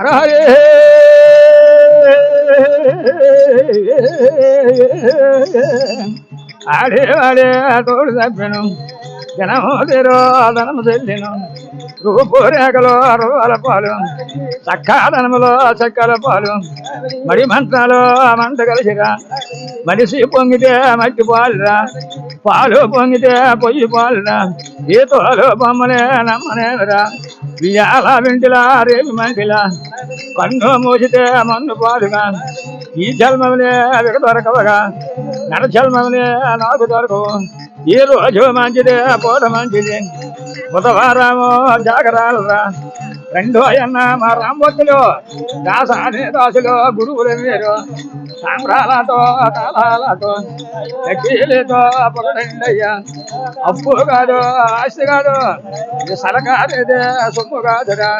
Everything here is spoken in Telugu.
హరే అడే ఆడే తోడు తప్పను జనము తీరో చెల్లిను రూపురేఖలో రేఖలో అరవాల పాలు చక్కాదనములో చక్కల పాలు మడి మంత్రాలు మంట కలిసిరా మనిషి పొంగితే మట్టి పాలురా పాలు పొంగితే పొయ్యి పాలురా ఈ తోలు బొమ్మలే నమ్మనేరా వియాల వింటిలా రేపు మంటిలా కన్ను మూసితే మన్ను పాలుగా ఈ జన్మములే విక దొరకవగా నడ జన్మములే నాకు దొరకవు. ఈ రోజు మంచిదే పూట మంచిది. బుధవారము జాగరాలరా రెండో అన్న మా రామభక్తులు దాసాని దాసులు గురువులు మీరు సాంబ్రాలతో తాళాలతో లక్ష్మీలతో పొగడండయ్యా అప్పు కాదు ఆస్తి కాదు ఇది సరకారు సొమ్ము కాదురా